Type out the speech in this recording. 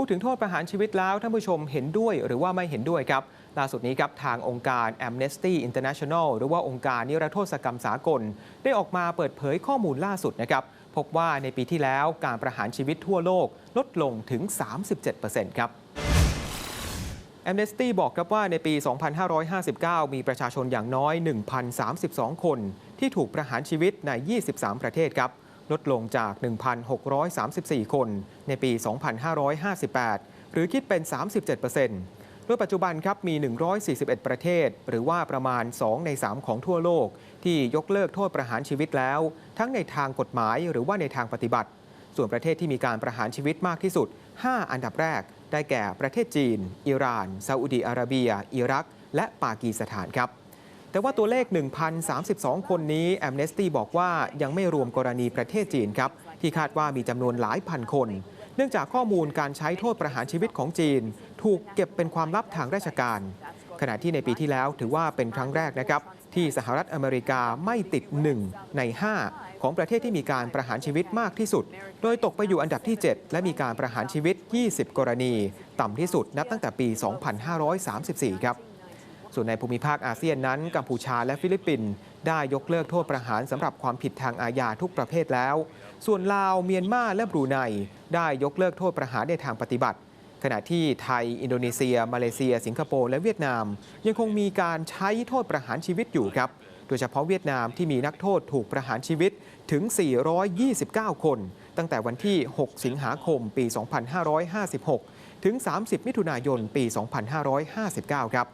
พูดถึงโทษประหารชีวิตแล้วท่านผู้ชมเห็นด้วยหรือว่าไม่เห็นด้วยครับ ล่าสุดนี้ครับทางองค์การ Amnesty International หรือว่าองค์การนิรโทษกรรมสากล ได้ออกมาเปิดเผยข้อมูลล่าสุดนะครับ พบว่าในปีที่แล้วการประหารชีวิตทั่วโลกลดลงถึง 37%ครับแอมเนสตี้บอกครับว่าในปี 2559 มีประชาชนอย่างน้อย 1,032 คน ที่ถูกประหารชีวิตใน 23 ประเทศครับ ลดลงจาก 1,634 คนในปี 2558 หรือคิดเป็น 37%โดยปัจจุบันครับมี 141 ประเทศ หรือว่าประมาณ 2 ใน 3 ของทั่วโลก ที่ยกเลิกโทษประหารชีวิตแล้ว ทั้งในทางกฎหมายหรือว่าในทางปฏิบัติ ส่วนประเทศที่มีการประหารชีวิตมากที่สุด 5 อันดับแรก ได้แก่ประเทศจีน อิหร่านซาอุดีอาระเบีย อิรัก และปากีสถานครับ แต่ว่าตัวเลข 1,032 คนนี้แอมเนสตี้บอกว่ายังไม่รวมกรณีประเทศจีนครับ ที่คาดว่ามีจำนวนหลายพันคน เนื่องจากข้อมูลการใช้โทษประหารชีวิตของจีน ถูกเก็บเป็นความลับทางราชการ ขณะที่ในปีที่แล้วถือว่าเป็นครั้งแรกนะครับ ที่สหรัฐอเมริกาไม่ติด 1 ใน 5 ของประเทศที่มีการประหารชีวิตมากที่สุด โดยตกไปอยู่อันดับที่ 7 และมีการประหารชีวิต 20 กรณี ต่ำที่สุดนับตั้งแต่ปี 2534 ครับ ส่วนในภูมิภาคอาเซียนนั้น กัมพูชาและฟิลิปปินส์ได้ยกเลิกโทษประหารสำหรับความผิดทางอาญาทุกประเภทแล้ว ส่วนลาวเมียนมาและบรูไนได้ยกเลิกโทษประหารในทางปฏิบัติ ขณะที่ไทย อินโดนีเซีย มาเลเซีย สิงคโปร์และเวียดนาม ยังคงมีการใช้โทษประหารชีวิตอยู่ครับ โดยเฉพาะเวียดนามที่มีนักโทษถูกประหารชีวิตถึง 429 คน ตั้งแต่วันที่ 6 สิงหาคม ปี 2556 ถึง 30 มิถุนายน ปี 2559 ครับ